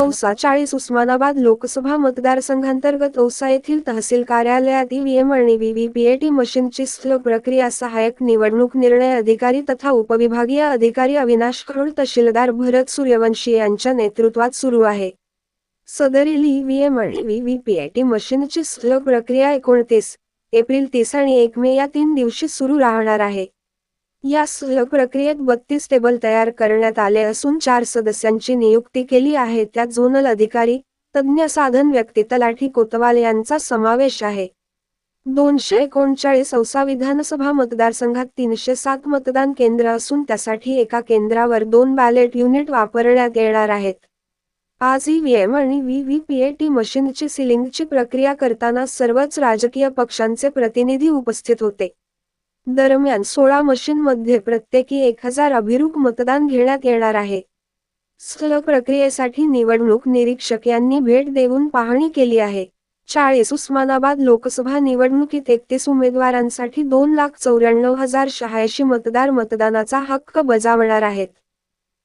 औसा चाळीस उस्मानाबाद लोकसभा मतदारसंघांतर्गत औसा येथील तहसील कार्यालयात ईव्हीएम आणि व्हीव्हीपीएटी मशीनची स्थल प्रक्रिया सहाय्यक निवडणूक निर्णय अधिकारी तथा उपविभागीय अधिकारी अविनाश करोळ तहसीलदार भरत सूर्यवंशी यांच्या नेतृत्वात सुरू आहे. सदरील ईव्हीएम आणि व्हीव्हीपीएटी मशीनची स्थल प्रक्रिया एकोणतीस एप्रिल तीस आणि एक मे या तीन दिवशी सुरू राहणार आहे. या प्रक्रियेत बत्तीस टेबल तयार करण्यात आले असून चार सदस्यांची नियुक्ती केली आहे. त्यात झोनल अधिकारी तज्ज्ञ साधन व्यक्ती तलाठी कोतवाल यांचा समावेश आहे. दोनशे एकोणचाळीस औसा विधानसभा मतदारसंघात तीनशे सात मतदान केंद्र असून त्यासाठी एका केंद्रावर दोन बॅलेट युनिट वापरण्यात येणार आहेत. आज ईव्हीएम आणि व्हीव्हीपीएटी मशीनची सिलिंगची प्रक्रिया करताना सर्वच राजकीय पक्षांचे प्रतिनिधी उपस्थित होते. दरम्यान सोळा मशीनमध्ये प्रत्येकी एक हजार अभिरूप मतदान घेण्यात येणार आहे. स्थल प्रक्रियेसाठी निवडणूक निरीक्षक यांनी भेट देऊन पाहणी केली आहे. चाळीस उस्मानाबाद लोकसभा निवडणुकीत एकतीस उमेदवारांसाठी दोन लाख चौऱ्याण्णव हजार शहाऐंशी मतदार मतदानाचा हक्क बजावणार आहेत.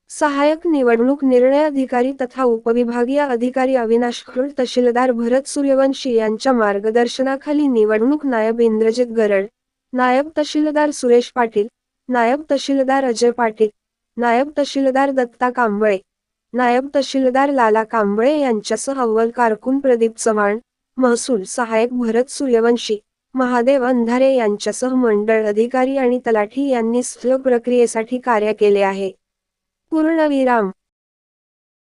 सहायक निवडणूक निर्णय अधिकारी तथा उपविभागीय अधिकारी अविनाश खळ तहसीलदार भरत सूर्यवंशी यांच्या मार्गदर्शनाखाली निवडणूक नायब इंद्रजित गरड नायब तहसीलदार सुरेश पाटील नायब तहसीलदार अजय पाटील नायब तहसीलदार दत्ता कांबळे नायब तहसीलदार लाला कांबळे यांच्यासह अव्वल कारकून प्रदीप चव्हाण महसूल सहाय्यक भरत सूर्यवंशी महादेव अंधारे यांच्यासह मंडळ अधिकारी आणि तलाठी यांनी स्थल प्रक्रियेसाठी कार्य केले आहे. पूर्णविराम.